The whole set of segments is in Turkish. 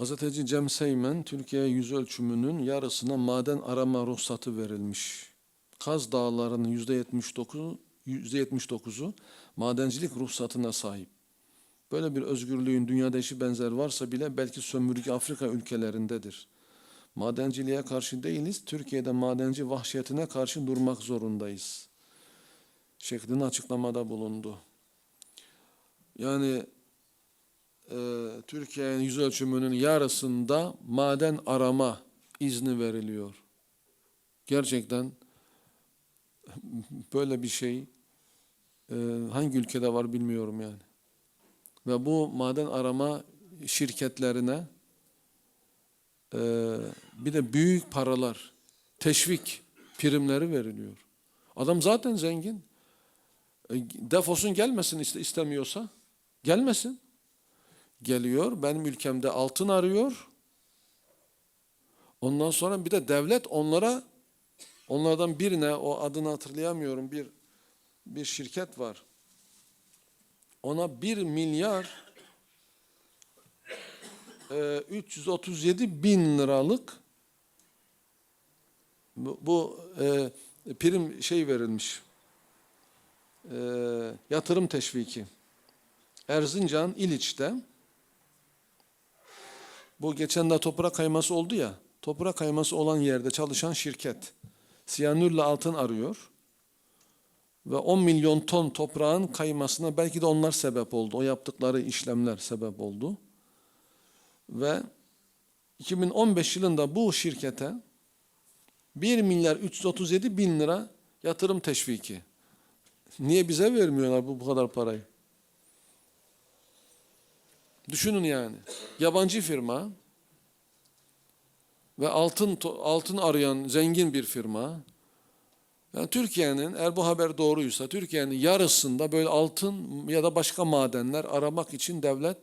Gazeteci Cem Seymen, Türkiye yüz ölçümünün yarısına maden arama ruhsatı verilmiş. Kaz Dağları'nın yüzde 79'u yüzde 79'u madencilik ruhsatına sahip. Böyle bir özgürlüğün dünyada eşi benzer varsa bile belki sömürge Afrika ülkelerindedir. Madenciliğe karşı değiliz, Türkiye'de madenci vahşetine karşı durmak zorundayız. Şeklinde açıklamada bulundu. Yani Türkiye'nin yüz ölçümünün yarısında maden arama izni veriliyor. Gerçekten böyle bir şey e, hangi ülkede var bilmiyorum yani. Ve bu maden arama şirketlerine e, bir de büyük paralar, teşvik primleri veriliyor. Adam zaten zengin. E, defosun gelmesin iste- istemiyorsa. Gelmesin. Geliyor, benim ülkemde altın arıyor. Ondan sonra bir de devlet onlara, onlardan birine, o adını hatırlayamıyorum, bir bir şirket var. Ona 1 milyar e, 337 bin liralık bu, bu e, prim şey verilmiş. E, yatırım teşviki. Erzincan İliç'te bu geçen de toprak kayması oldu ya. Toprak kayması olan yerde çalışan şirket siyanürle altın arıyor ve 10 milyon ton toprağın kaymasına belki de onlar sebep oldu. O yaptıkları işlemler sebep oldu. Ve 2015 yılında bu şirkete 1 milyar 337 bin lira yatırım teşviki. Niye bize vermiyorlar bu, bu kadar parayı? Düşünün yani. Yabancı firma ve altın altın arayan zengin bir firma. Yani Türkiye'nin eğer bu haber doğruysa Türkiye'nin yarısında böyle altın ya da başka madenler aramak için devlet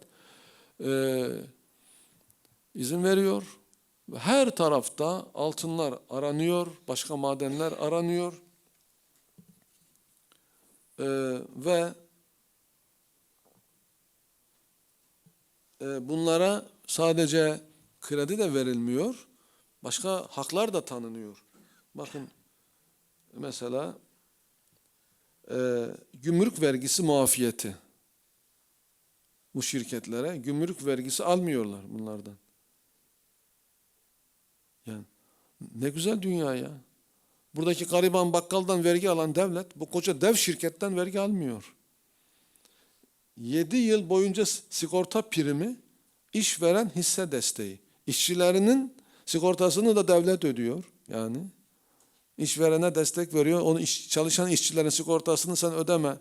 e, izin veriyor. Ve Her tarafta altınlar aranıyor, başka madenler aranıyor. E, ve e, bunlara sadece kredi de verilmiyor, başka haklar da tanınıyor. Bakın mesela e, gümrük vergisi muafiyeti. Bu şirketlere gümrük vergisi almıyorlar bunlardan. Yani ne güzel dünya ya. Buradaki gariban bakkaldan vergi alan devlet bu koca dev şirketten vergi almıyor. 7 yıl boyunca sigorta primi işveren hisse desteği. İşçilerinin sigortasını da devlet ödüyor yani. İşverene destek veriyor. Onu iş, çalışan işçilerin sigortasını sen ödeme.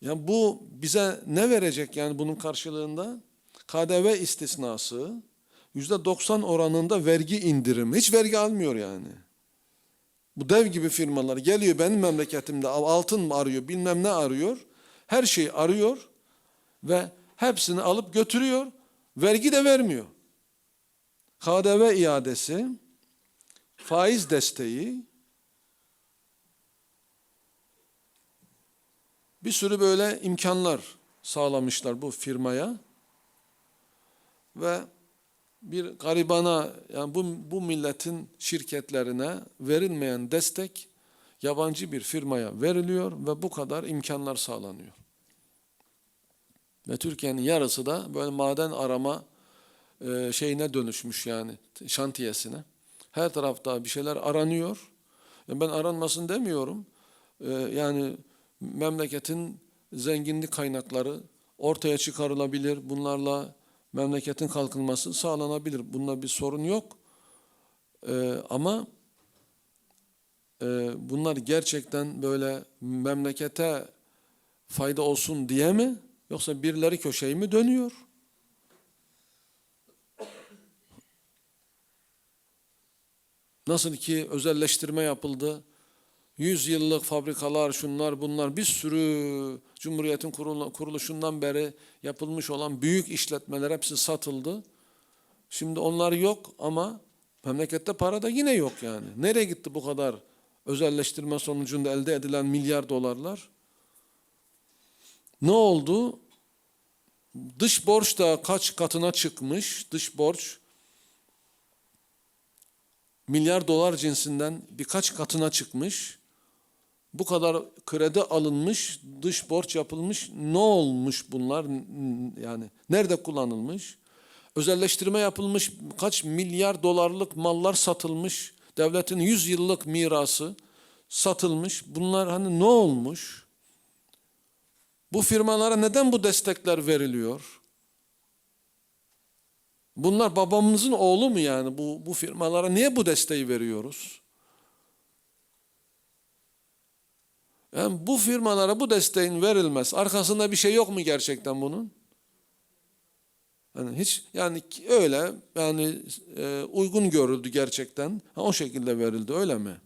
Yani bu bize ne verecek yani bunun karşılığında? KDV istisnası, yüzde 90 oranında vergi indirimi. Hiç vergi almıyor yani. Bu dev gibi firmalar geliyor benim memleketimde altın mı arıyor bilmem ne arıyor. Her şeyi arıyor ve hepsini alıp götürüyor. Vergi de vermiyor. KDV iadesi, faiz desteği, bir sürü böyle imkanlar sağlamışlar bu firmaya. Ve bir garibana yani bu, bu milletin şirketlerine verilmeyen destek yabancı bir firmaya veriliyor ve bu kadar imkanlar sağlanıyor. Ve Türkiye'nin yarısı da böyle maden arama e, şeyine dönüşmüş yani şantiyesine. Her tarafta bir şeyler aranıyor. Yani ben aranmasın demiyorum. E, yani memleketin zenginlik kaynakları ortaya çıkarılabilir. Bunlarla memleketin kalkınması sağlanabilir. Bunda bir sorun yok. E, ama e, bunlar gerçekten böyle memlekete fayda olsun diye mi? Yoksa birileri köşeyi mi dönüyor? Nasıl ki özelleştirme yapıldı. 100 yıllık fabrikalar, şunlar bunlar bir sürü Cumhuriyet'in kurulu- kuruluşundan beri yapılmış olan büyük işletmeler hepsi satıldı. Şimdi onlar yok ama memlekette para da yine yok yani. Nereye gitti bu kadar özelleştirme sonucunda elde edilen milyar dolarlar? Ne oldu? Dış borç da kaç katına çıkmış? Dış borç milyar dolar cinsinden birkaç katına çıkmış. Bu kadar kredi alınmış, dış borç yapılmış. Ne olmuş bunlar? Yani nerede kullanılmış? Özelleştirme yapılmış, kaç milyar dolarlık mallar satılmış. Devletin 100 yıllık mirası satılmış. Bunlar hani ne olmuş? Bu firmalara neden bu destekler veriliyor? Bunlar babamızın oğlu mu yani? Bu, bu firmalara niye bu desteği veriyoruz? Yani bu firmalara bu desteğin verilmez. Arkasında bir şey yok mu gerçekten bunun? Yani hiç yani öyle yani e, uygun görüldü gerçekten. Ha, o şekilde verildi öyle mi?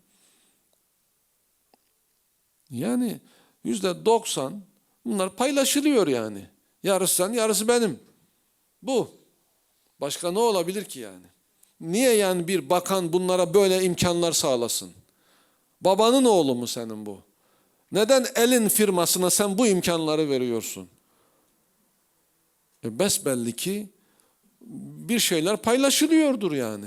Yani yüzde doksan bunlar paylaşılıyor yani. Yarısı sen yarısı benim. Bu. Başka ne olabilir ki yani? Niye yani bir bakan bunlara böyle imkanlar sağlasın? Babanın oğlu mu senin bu? Neden elin firmasına sen bu imkanları veriyorsun? E besbelli ki bir şeyler paylaşılıyordur yani.